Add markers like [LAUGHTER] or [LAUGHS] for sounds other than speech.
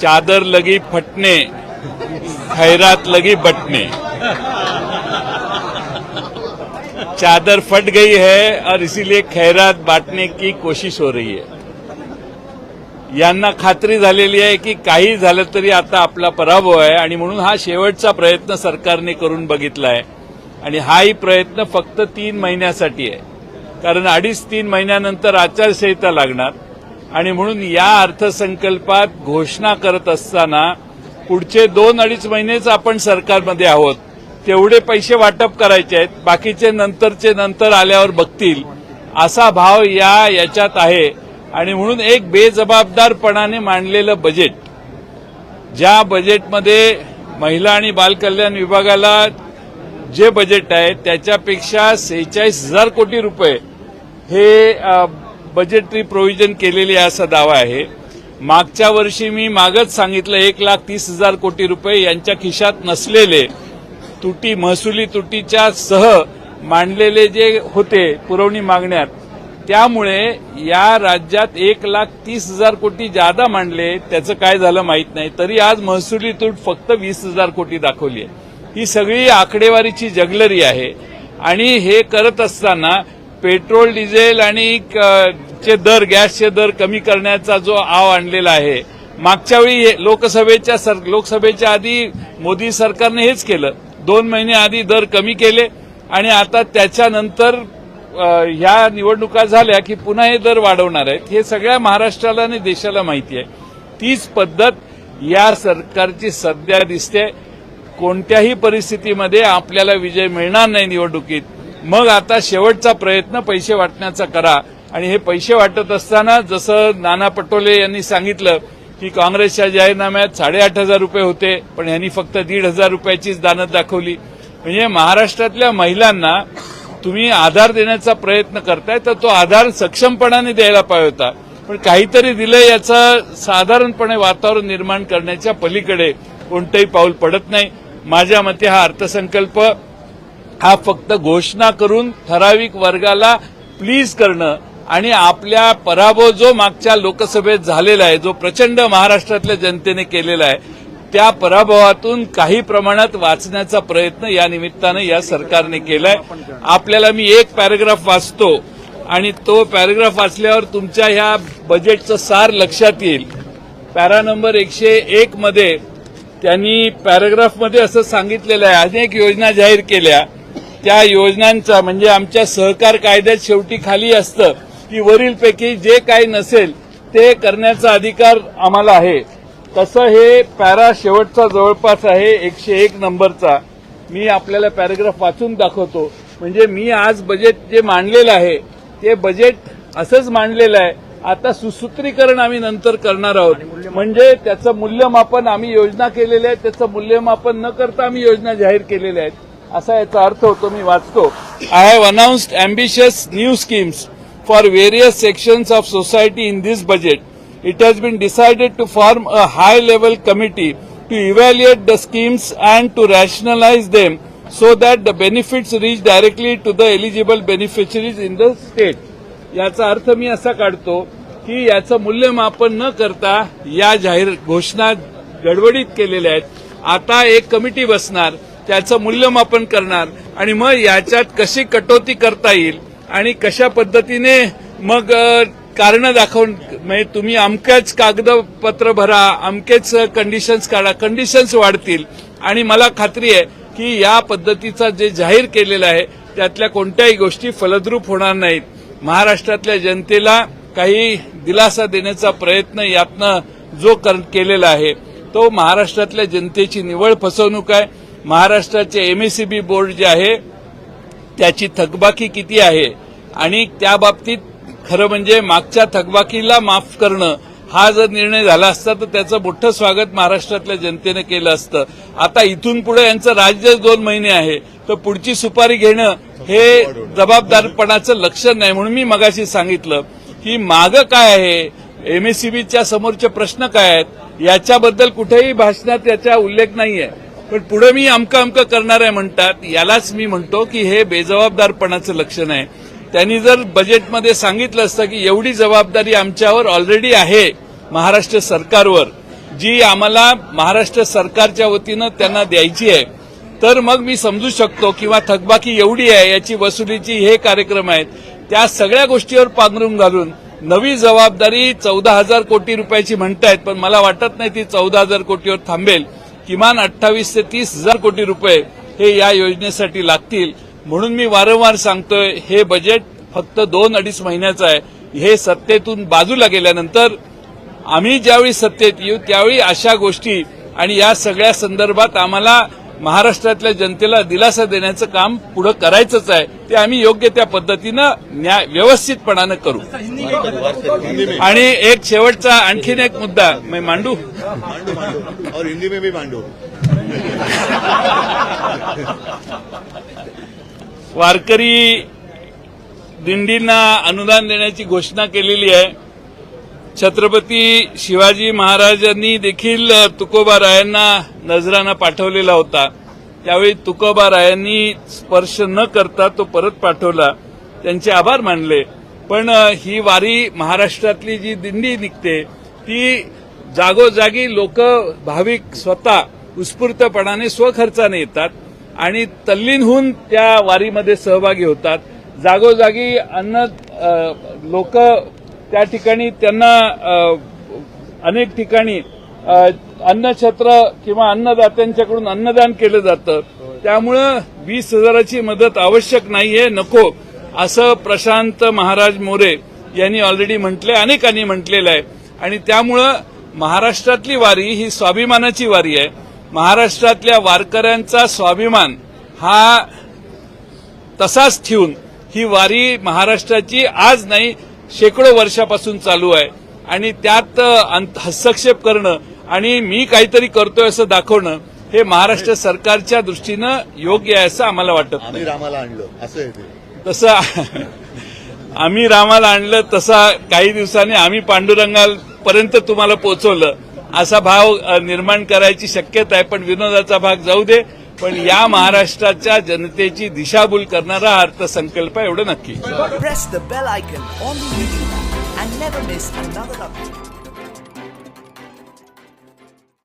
चादर लगी फटने खैरात लगी बटने। चादर फट गई है और इसीलिए खैरात बांटने की कोशिश हो रही है। यांना खात्री झालेली आहे की काही झालं तरी आता आपला पराभव आहे आणि म्हणून हा शेवटचा प्रयत्न सरकारने करून बघितला आहे. आणि हाही प्रयत्न फक्त तीन महिन्यासाठी आहे. कारण अडीच तीन महिन्यानंतर आचारसंहिता लागणार. आणि म्हणून या अर्थसंकल्पात घोषणा करत असताना पुढचे दोन अडीच महिनेच आपण सरकारमध्ये आहोत. तेवढे पैसे वाटप करायचे आहेत. बाकीचे नंतरचे नंतर आल्यावर बघतील. असा भाव या याच्यात आहे. आणि म्हणून एक बेजबाबदारपणाने मांडलेलं बजेट ज्या बजेटमध्ये महिला आणि बालकल्याण विभागाला जे बजेट आहे त्याच्यापेक्षा सेहेचाळीस हजार कोटी रुपये हे बजेटरी प्रोव्हिजन केलेली आहे असा दावा आहे. मागच्या वर्षी मी मागच सांगितलं एक लाख तीस हजार कोटी रुपये यांच्या खिशात नसलेले तुटी महसुली तुटीच्या सह मांडलेले जे होते पुरवणी मागण्यात त्यामुळे या राज्यात एक लाख तीस हजार कोटी जादा मांडले त्याचं काय झालं माहीत नाही. तरी आज महसुली तूट फक्त वीस हजार कोटी दाखवली आहे. ही सगळी आकडेवारीची जगलरी आहे. आणि हे करत असताना पेट्रोल डिझेल आणि क- चे दर गॅसचे दर कमी करण्याचा जो आव आणलेला आहे मागच्या वेळी हे लोकसभेच्या सर लोकसभेच्या आधी मोदी सरकारने हेच केलं. दोन महिने आधी दर कमी केले आणि आता त्याच्यानंतर ह्या निवडणुका झाल्या की पुन्हा हे दर वाढवणार आहेत. हे सगळ्या महाराष्ट्राला आणि देशाला माहिती आहे. तीच पद्धत या सरकारची सध्या दिसते. कोणत्याही परिस्थितीमध्ये आपल्याला विजय मिळणार नाही निवडणुकीत. मग आता शेवटचा प्रयत्न पैसे वाटण्याचा करा. आणि हे पैसे वाटत असताना जसं नाना पटोले यांनी सांगितलं की काँग्रेसच्या जाहीरनाम्यात साडेआठ हजार रुपये होते पण यांनी फक्त दीड हजार रुपयाचीच दानत दाखवली. म्हणजे महाराष्ट्रातल्या महिलांना तुम्ही आधार देण्याचा प्रयत्न करताय तर तो आधार सक्षमपणाने द्यायला पाहिजे होता. पण काहीतरी दिलं याचं साधारणपणे वातावरण निर्माण करण्याच्या पलीकडे कोणतंही पाऊल पडत नाही. माझ्या मते हा अर्थसंकल्प हा फक्त घोषणा करून ठराविक वर्गाला प्लीज करणं आणि आपल्या पराभव जो मागच्या लोकसभेत झालेला आहे जो प्रचंड महाराष्ट्रातल्या जनतेने केलेला आहे त्या पराभवातून काही प्रमाणात वाचण्याचा प्रयत्न या निमित्तानं या सरकारने केलाय. आपल्याला मी एक पॅराग्राफ वाचतो आणि तो पॅराग्राफ वाचल्यावर तुमच्या ह्या बजेटचं सार लक्षात येईल. पॅरा नंबर एकशे एक मध्ये त्यांनी पॅराग्राफमध्ये असं सांगितलेलं आहे अनेक योजना जाहीर केल्या. त्या योजनांचा म्हणजे आमच्या सहकार कायद्यात शेवटी खाली असतं. की वरीलपैकी जे काही नसेल ते करण्याचा अधिकार आम्हाला आहे. तसं हे पॅरा शेवटचा जवळपास आहे एकशे एक नंबरचा. मी आपल्याला पॅराग्राफ वाचून दाखवतो. म्हणजे मी आज बजेट जे मांडलेलं आहे ते बजेट असंच मांडलेलं आहे. आता सुसूत्रीकरण आम्ही नंतर करणार आहोत. म्हणजे त्याचं मूल्यमापन आम्ही योजना केलेल्या आहेत त्याचं मूल्यमापन न करता आम्ही योजना जाहीर केलेल्या आहेत. असा याचा अर्थ होतो मी वाचतो. I have announced ambitious new schemes for various sections of society in this budget, it has been decided to form a high level committee to evaluate the schemes and to rationalize them so that the benefits reach directly to the eligible beneficiaries in the state याचा अर्थ मी असा काढतो की याचं मूल्यमापन न करता या जाहीर घोषणा गडबडीत केलेल्या आहेत आता एक कमिटी बसणार त्याचं मूल्यमापन करणार आणि मग याच्यात कशी कटोती करता येईल आणि कशा पद्धतीने मग कारण कारणं दाखवून म्हणजे तुम्ही अमक्याच कागदपत्र भरा अमकेच कंडिशन्स काढा कंडिशन्स वाढतील. आणि मला खात्री आहे की या पद्धतीचा जे जाहीर केलेलं आहे त्यातल्या कोणत्याही गोष्टी फलद्रूप होणार नाहीत. महाराष्ट्रातल्या जनतेला काही दिलासा देण्याचा प्रयत्न यातनं जो कर- केलेला आहे तो महाराष्ट्रातल्या जनतेची निवळ फसवणूक आहे. महाराष्ट्राचे एमएससीबी बोर्ड जे आहे त्याची थकबाकी किती आहे? आणि त्या बाबतीत खरं म्हणजे मागच्या थकबाकीला माफ करणं हा जर निर्णय झाला असता तर त्याचं मोठं स्वागत महाराष्ट्रातल्या जनतेनं केलं असतं. आता इथून पुढे यांचं राज्य दोन महिने आहे तर पुढची सुपारी घेणं हे जबाबदारपणाचं लक्षण नाही म्हणून मी मगाशी सांगितलं. की मागं काय आहे? एमएससीबीच्या समोरचे प्रश्न काय आहेत? याच्याबद्दल कुठेही भाषणात याचा उल्लेख नाही आहे पण पुढे मी अमकं अमकं करणार आहे म्हणतात यालाच मी म्हणतो की हे बेजबाबदारपणाचं लक्षण आहे. त्यांनी जर बजेटमध्ये सांगितलं असतं की एवढी जबाबदारी आमच्यावर ऑलरेडी आहे महाराष्ट्र सरकारवर जी आम्हाला महाराष्ट्र सरकारच्या वतीनं त्यांना द्यायची आहे तर मग मी समजू शकतो किंवा थकबाकी एवढी आहे याची वसुलीची हे कार्यक्रम आहेत त्या सगळ्या गोष्टीवर पांघरून घालून नवी जबाबदारी चौदा हजार कोटी रुपयाची म्हणतायत पण मला वाटत नाही ती चौदा हजार कोटीवर थांबेल. किमान अठ्ठावीस ते तीस हजार कोटी रुपये हे या योजनेसाठी लागतील. म्हणून मी वारंवार सांगतोय हे बजेट फक्त दोन अडीच महिन्याचं आहे. हे सत्तेतून बाजूला गेल्यानंतर आम्ही ज्यावेळी सत्तेत येऊ त्यावेळी अशा गोष्टी आणि या सगळ्या संदर्भात आम्हाला महाराष्ट्रातल्या जनतेला दिलासा देण्याचं काम पुढे करायचंच आहे. ते आम्ही योग्य त्या पद्धतीनं न्याय व्यवस्थितपणानं करू. आणि एक शेवटचा आणखीन एक मुद्दा. मी मांडू? और हिंदी में भी मांडो. वारकरी दिंडींना अनुदान देण्याची घोषणा केलेली आहे. छत्रपती शिवाजी महाराजांनी देखील तुकोबा रायांना नजराना पाठवलेला होता. त्यावेळी तुकोबा रायांनी स्पर्श न करता तो परत पाठवला. त्यांचे आभार मानले. पण ही वारी महाराष्ट्रातली जी दिंडी निघते ती जागोजागी लोक भाविक स्वतः उत्स्फूर्तपणाने स्वखर्चाने येतात आणि तल्लीन होऊन त्या वारीमध्ये सहभागी होतात. जागोजागी अन्न लोक त्या ठिकाणी त्यांना अनेक ठिकाणी अन्नछत्र किंवा अन्नदात्यांच्याकडून अन्नदान केलं जातं. त्यामुळं वीस हजाराची मदत आवश्यक नाहीये नको. असं प्रशांत महाराज मोरे यांनी ऑलरेडी म्हटले अनेकांनी म्हटलेलं आहे. आणि त्यामुळं महाराष्ट्रातली वारी ही स्वाभिमानाची वारी आहे. महाराष्ट्रातल्या वारकऱ्यांचा स्वाभिमान हा तसाच ठेवून ही वारी महाराष्ट्राची आज नाही शेकडो वर्षापासून चालू आहे. आणि त्यात हस्तक्षेप करणं आणि मी काहीतरी करतोय असं दाखवणं हे महाराष्ट्र सरकारच्या दृष्टीनं योग्य आहे असं आम्हाला वाटत आम्ही रामाला आणलं. असं तसं [LAUGHS] आम्ही रामाला आणलं तसा काही दिवसांनी आम्ही पांडुरंगापर्यंत तुम्हाला पोहोचवलं. असा भाव निर्माण करायची शक्यता आहे पण विनोदाचा भाग जाऊ दे. पण या महाराष्ट्राच्या जनतेची दिशाभूल करणारा हा अर्थसंकल्प एवढं नक्की.